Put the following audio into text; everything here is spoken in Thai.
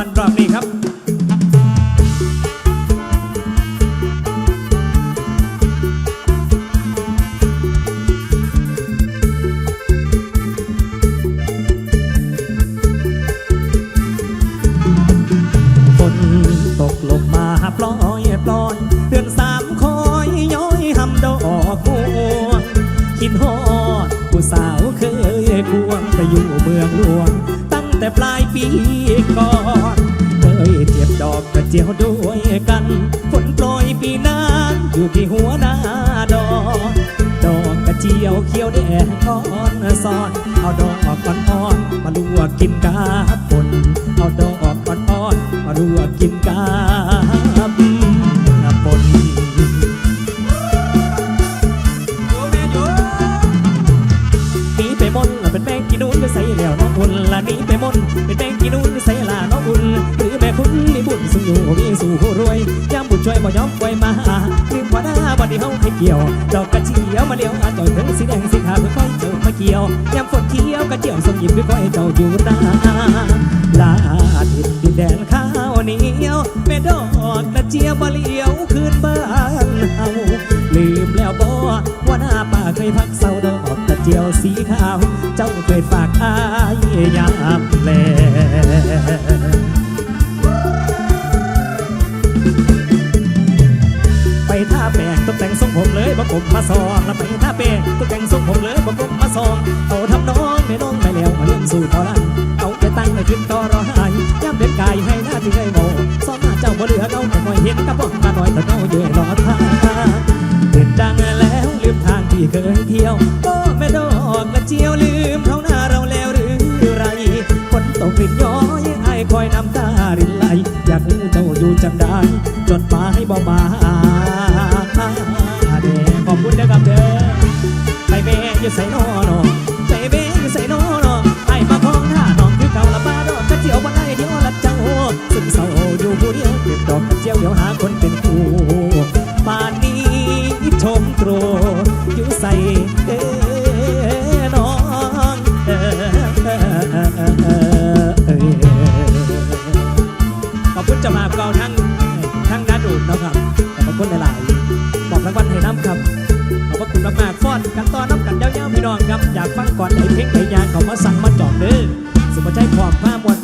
วนรอบนี้ครับฝนตกลงมาปล่อยปล่อยเดือนสามคอยย้อยหำดอกบัวคิดฮอดผู้สาวเคยควงไปอยู่เมืองหลวง แต่ปลายปีก่อนเคยเจ็บดอกกระเจียวด้วยกันฝนโปรยปีนั้นอยู่ที่หัวหน้าดอกดอกกระเจียวเขียวแดงทอนซ้อนเอาดอกอ่อนอนมาลวกกินกาบนเอาดอกอ่อนอ่อนมาลวกกินกา กีนูนก็ใส่แล้วน้องอุ่นละนีไปมนเป็นแมงกีนูนก็ใส่ละน้องอุ่นหรือแม่คุณมีบุญสูงอยู่มีสู่ผู้รวยยามบุญช่วยบ่ยอมปล่อยมาลืมว่าหน้าวันนี้เฮาให้เกี่ยวดอกกระเจียวมาเลี้ยวอาจอยถึงสีแดงสีขาวเพื่อค่อยเจอมาเกี่ยวยามฝนเที่ยวกระเจียวส่งยิ้มเพื่อค่อยเจ้าอยู่ตาลาดินดินแดนข้าวเหนียวแม่ดอกกระเจียวมาเลี้ยวคืนบ้านเฮาลืมแล้วบ่ว่าหน้าป้าเคยพัก เดียวสีขาว เจ้าเคยฝากอายยามแลไปท่าแป้งตกแต่งทรงผมเลยประกบมาซองแล้วไปท่าแป้งตกแต่งทรงผมเลยประกบมาซองเอาทำน้องไม่น้องไม่แล้วมาเล่นสู่ต่อลันเอาไปตั้งในขึ้นต่อรอหายย้ำเป็นกายให้หน้าที่เคยโมซ้อนหน้าเจ้าบ่เหลือเอาแต่คอยเห็นกับบอกมาหน่อยแต่เจ้าเยื่รอท่า เคยเที่ยวโอ้แม่ดอกกระเจียวลืมเขาหน้าเราแล้วหรือไรฝนตกรินย้อยไอ้คอยน้ำตารินไหลอยากรู้เจ้าอยู่จำได้จดหมายบ่มา คนหลายๆบอกรางวัลให้น้ำครับขอบพระคุณมากๆฟ้อนกันต่อน้ำกันยาวๆพี่น้องครับอยากฟังก่อนไหนเพลงไหนยางเขามาสั่งมาจอดเด้อสุภาชัยความผ้ามวล